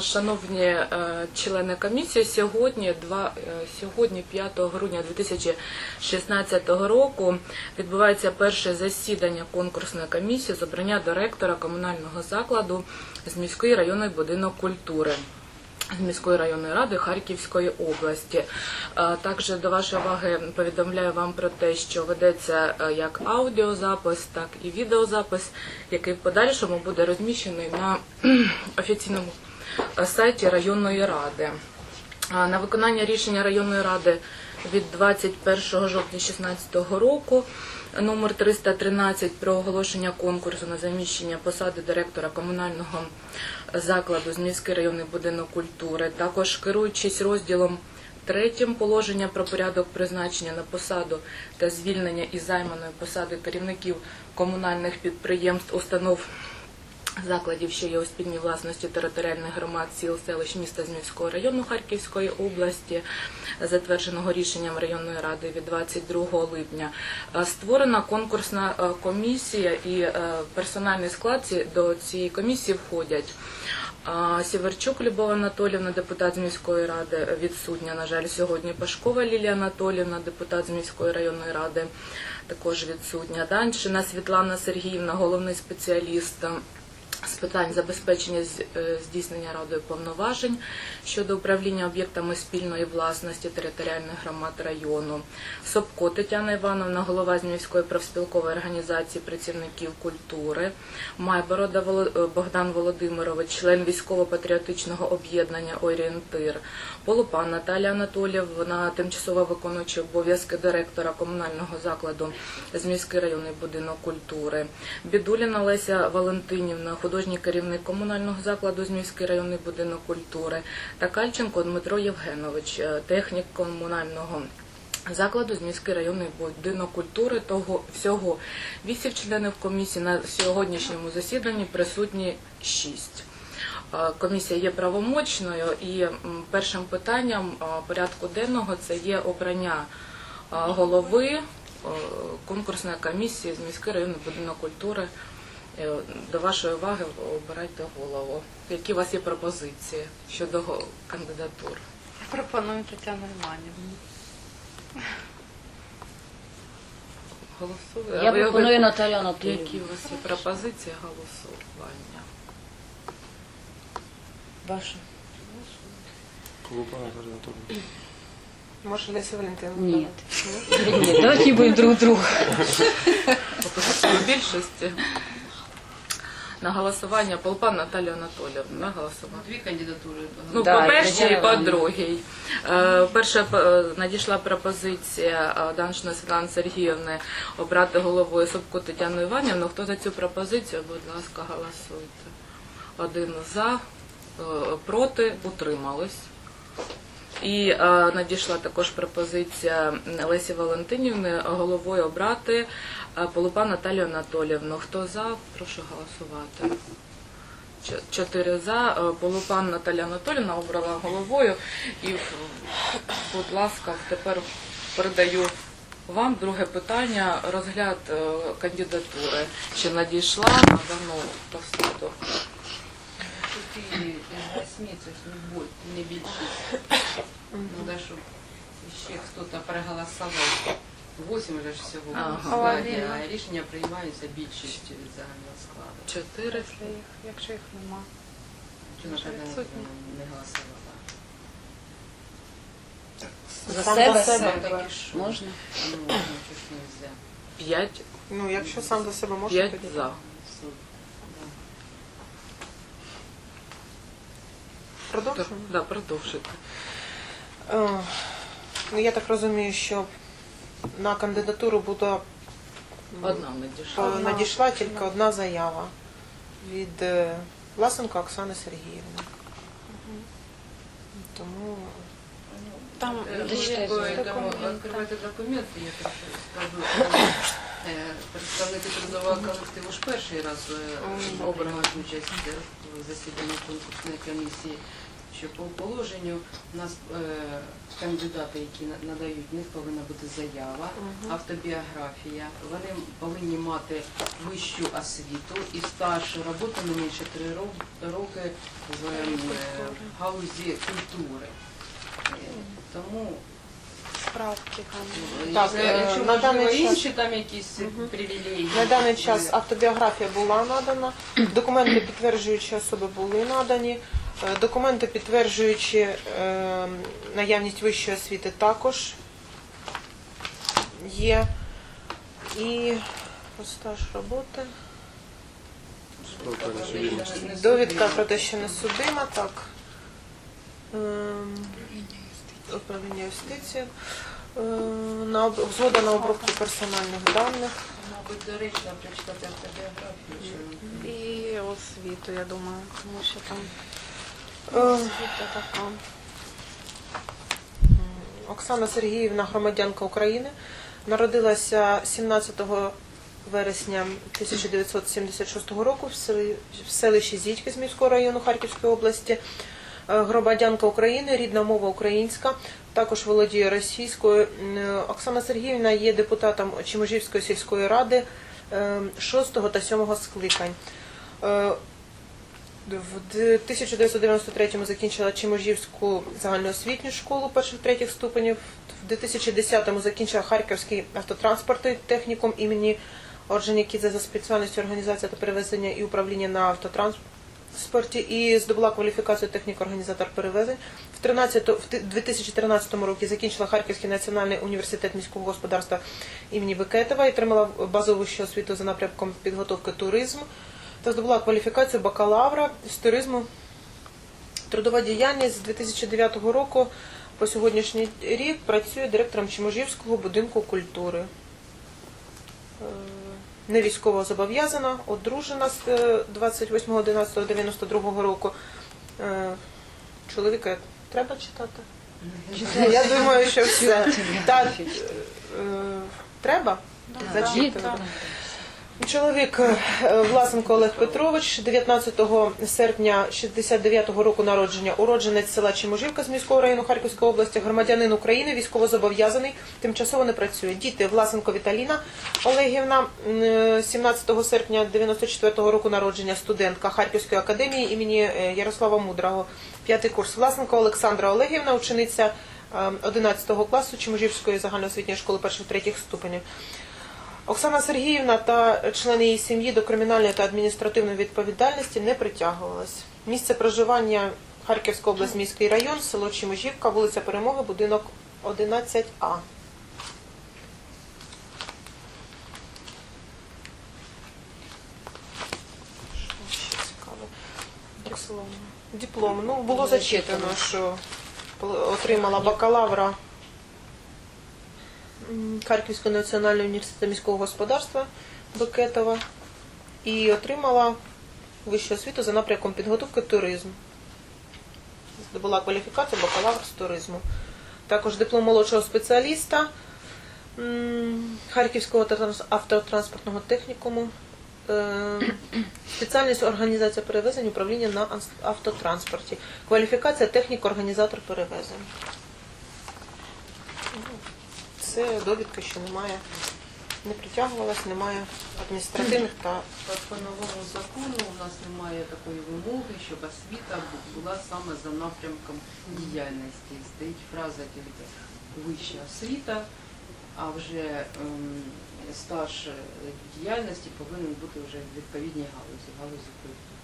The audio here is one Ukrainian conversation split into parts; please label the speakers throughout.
Speaker 1: Шановні е, члени комісії, сьогодні, два, е, сьогодні 5 грудня 2016 року відбувається перше засідання конкурсної комісії з обрання директора комунального закладу з міської районної будинок культури. З міської районної ради Харківської області. Е, Також до вашої уваги повідомляю вам про те, що ведеться як аудіозапис, так і відеозапис, який в подальшому буде розміщений на офіційному сайті районної ради. На виконання рішення районної ради від 21 жовтня 2016 року номер 313 про оголошення конкурсу на заміщення посади директора комунального закладу з міський районний будинок культури. Також керуючись розділом третім положення про порядок призначення на посаду та звільнення із займаної посади керівників комунальних підприємств, установ закладів, що є у спільній власності територіальних громад сіл, селищ міста з міського району Харківської області, затвердженого рішенням районної ради від 22 липня. Е, Створена конкурсна е, комісія і е, персональний склад до цієї комісії входять. Сіверчук Любов Анатолівна, депутат з міської ради, відсутня, на жаль, сьогодні. Пашкова Лілія Анатолівна, депутат з міської районної ради, також відсутня. Даншина Світлана Сергіївна, головний спеціаліст з питань забезпечення е, здійснення радою повноважень щодо управління об'єктами спільної власності територіальних громад району. Собко Тетяна Івановна, голова Зміївської профспілкової організації працівників культури. Майборода е, Богдан Володимирович, член військово-патріотичного об'єднання Орієнтир. Полупан Наталія Анатоліївна, тимчасово виконуючий обов'язки директора комунального закладу з міський районний будинок культури. Бідуліна Леся Валентинівна, художній керівник комунального закладу з міський районний будинок культури. Та Кальченко Дмитро Євгенович, е, технік комунального. Закладу з міський районний будинок культури того всього вісім членів комісії на сьогоднішньому засіданні присутні шість. Е, Комісія є правомочною і першим питанням е, порядку денного це є обрання голови конкурсної комісії з міський районний будинок культури. Е, До вашої уваги обирайте голову. Які у вас є пропозиції щодо кандидатур?
Speaker 2: Пропоную Тетяну Романівну.
Speaker 1: Голосуємо.
Speaker 3: Я пропоную Наталю Анатоліївну.
Speaker 1: Які у вас є пропозиції голосування?
Speaker 3: Ваша.
Speaker 4: Клуба Наталья Анатольевна.
Speaker 2: Може, Леся Валентиновна?
Speaker 3: Ні. Ні, давайте будемо друг друга.
Speaker 1: Більшості. На голосування Полпан Наталія Анатоліївна. На голосування.
Speaker 5: Дві кандидатури.
Speaker 1: Ну,
Speaker 3: Да,
Speaker 1: по першій і по другій. Е, Перша е, надійшла пропозиція е, Даншина Світлани Сергіївни обрати головою Собку Тетяну Іванівну. Хто за цю пропозицію, будь ласка, голосуйте. Один за, е, проти, утримались. І е, надійшла також пропозиція Лесі Валентинівни головою обрати Полупа Наталію Анатоліївну. Хто за, прошу голосувати. Чотири за. Е, Полупан Наталя Анатоліївна обрала головою. І, е, будь ласка, тепер передаю вам друге питання. Розгляд е, кандидатури. Чи надійшла на дану посаду?
Speaker 5: Чотири восьми, це ж не боль, не більшість. Ну, да, щоб ще хтось проголосував. Восім вже ж всього
Speaker 1: Ага.
Speaker 5: складі, а рішення приймаються більшістю від загального складу.
Speaker 1: Чотири.
Speaker 2: Якщо їх, якщо їх нема.
Speaker 5: Чи
Speaker 2: Вже
Speaker 5: Наталя
Speaker 2: відсутні.
Speaker 5: Не голосувала?
Speaker 3: За
Speaker 2: Сам
Speaker 3: себе?
Speaker 2: за?
Speaker 3: Можна?
Speaker 5: Ну, нічого ж не можна.
Speaker 1: П'ять.
Speaker 2: Ну, якщо сам за себе може,
Speaker 1: П'ять
Speaker 2: тоді
Speaker 1: за.
Speaker 2: так.
Speaker 5: Суд.
Speaker 2: Продовжуємо?
Speaker 1: Да, продовжуйте.
Speaker 6: Е, Ну, я так розумію, що на кандидатуру буде
Speaker 1: Одна надійшла.
Speaker 2: Одна.
Speaker 6: надійшла тільки одна заява від е, Власенко Оксани Сергіївни. Тому
Speaker 2: Там
Speaker 5: Е, відкривати документи, я так скажу. Е, Представники трудового колективу ж перший раз обрали участь в засіданні конкурсної комісії. Що по положенню у нас е, кандидати, які надають, в них повинна бути заява, автобіографія. Вони повинні мати вищу освіту і стаж роботи не менше три роки в е, галузі культури. Е, Тому
Speaker 2: Справки там.
Speaker 6: Так,
Speaker 5: якщо,
Speaker 6: е, на даний час-
Speaker 5: інші там якісь привілеї.
Speaker 6: На даний час автобіографія була надана, документи підтверджуючі особи були надані, е, документи підтверджуючи е, наявність вищої освіти також є. І стаж роботи. Довідка про те, що не судима, так. Ем, Управління юстиції. Е, На згода на обробку персональних даних.
Speaker 5: Мабуть, доречно прочитати автобіографію.
Speaker 2: І освіту, я думаю, тому що там
Speaker 6: Е. Оксана Сергіївна, громадянка України, народилася 17 вересня 1976 року в селищі Зітьки з міського району Харківської області. Е, Громадянка України, рідна мова українська, також володіє російською. Оксана Сергіївна є депутатом Чиможівської сільської ради 6 та 7 скликань. В 1993-му закінчила Чиможівську загальноосвітню школу перших третіх ступенів. В 2010-му закінчила Харківський автотранспортний технікум імені Орджонікідзе за спеціальністю організація та перевезення і управління на автотранспорті і здобула кваліфікацію технік-організатор перевезень. В 13 в ти- 2013 році закінчила Харківський національний університет міського господарства імені Бекетова і отримала базову освіту за напрямком підготовки туризму та здобула кваліфікацію бакалавра з туризму. Трудова діяльність з 2009 року по сьогоднішній рік працює директором Чиможівського будинку культури. Е, Не військово зобов'язана, одружена з е, 28.11.92 року. Е, Чоловіка треба читати? Я думаю, що все. Так, е, треба? Зачитувати. Чоловік е, Власенко Олег Петрович, 19 серпня 69-го року народження, уродженець села Чеможівка з міського району Харківської області, громадянин України, військовозобов'язаний, тимчасово не працює. Діти Власенко Віталіна Олегівна, м, 17 серпня 94-го року народження, студентка Харківської академії імені е, Ярослава Мудрого, п'ятий курс. Власенко Олександра Олегівна, учениця е, 11 класу Чеможівської загальноосвітньої школи перших третіх ступенів. Оксана Сергіївна та члени її сім'ї до кримінальної та адміністративної відповідальності не притягувалась. Місце проживання Харківська область, міський район, село Чиможівка, вулиця Перемоги, будинок 11А. Що? Диплом. Ну, було зачитано, що отримала бакалавра Харківського національного університету міського господарства Бекетова і отримала вищу освіту за напрямком підготовки туризм. Здобула кваліфікацію бакалавр з туризму. Також диплом молодшого спеціаліста Харківського автотранспортного технікуму. Е, Спеціальність організація перевезень управління на автотранспорті. Кваліфікація технік-організатор перевезень. Це довідка, що немає, не притягувалась, немає адміністративних та
Speaker 5: По, новому закону у нас немає такої вимоги, щоб освіта була саме за напрямком діяльності. Стоїть фраза тільки вища освіта, а вже ем, стаж е, діяльності повинен бути вже в відповідній галузі, галузі культури.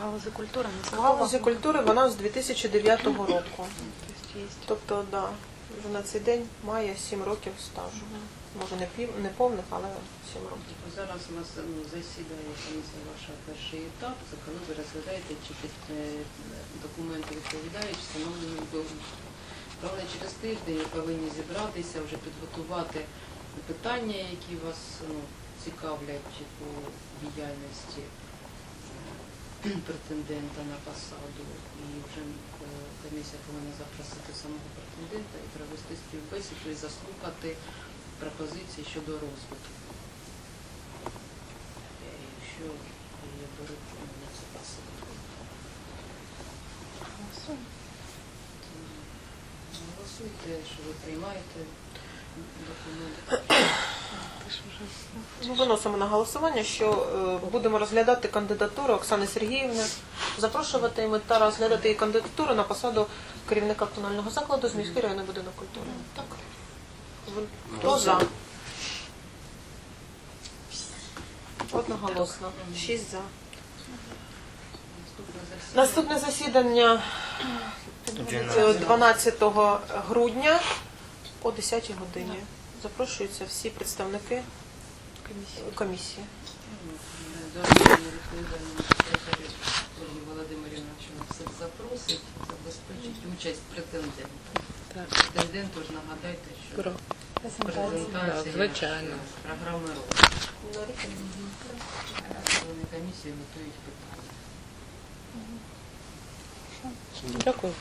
Speaker 2: Галузі культури не
Speaker 6: галузі культури вона з 2009 року.
Speaker 2: Тобто є.
Speaker 6: Тобто, да, вже на цей день має 7 років стажу. Може не пів, не повних, але 7 років.
Speaker 5: Зараз у нас ну, засідає комісія ваша перший етап, це коли ви розглядаєте, чи під е, документи відповідають встановленим вимогам. Правда, через тиждень ви повинні зібратися, вже підготувати питання, які вас ну, цікавлять по діяльності е, претендента на посаду. І вже е, комісія повинна запросити самого претендента і провести співбесіду і заслухати пропозиції щодо розвитку. Якщо я беру на цю посаду. Голосуйте, що ви приймаєте документи.
Speaker 6: Ми виносимо на голосування, що е, будемо розглядати кандидатуру Оксани Сергіївни, запрошувати ми та розглядати її кандидатуру на посаду керівника комунального закладу з міської районної будинок культури. Так. Хто за? Одноголосно. Шість за.
Speaker 5: Наступне засідання.
Speaker 6: Наступне засідання е, 12 грудня о 10 годині. Запрошуються всі представники комісії.
Speaker 5: Володимирівна, що все запросить, забезпечить участь претендента. Претендент тож нагадайте, що
Speaker 1: Про.
Speaker 5: презентація
Speaker 1: звичайно.
Speaker 5: програми розвитку. Члени комісії готують питання.
Speaker 1: Дякую.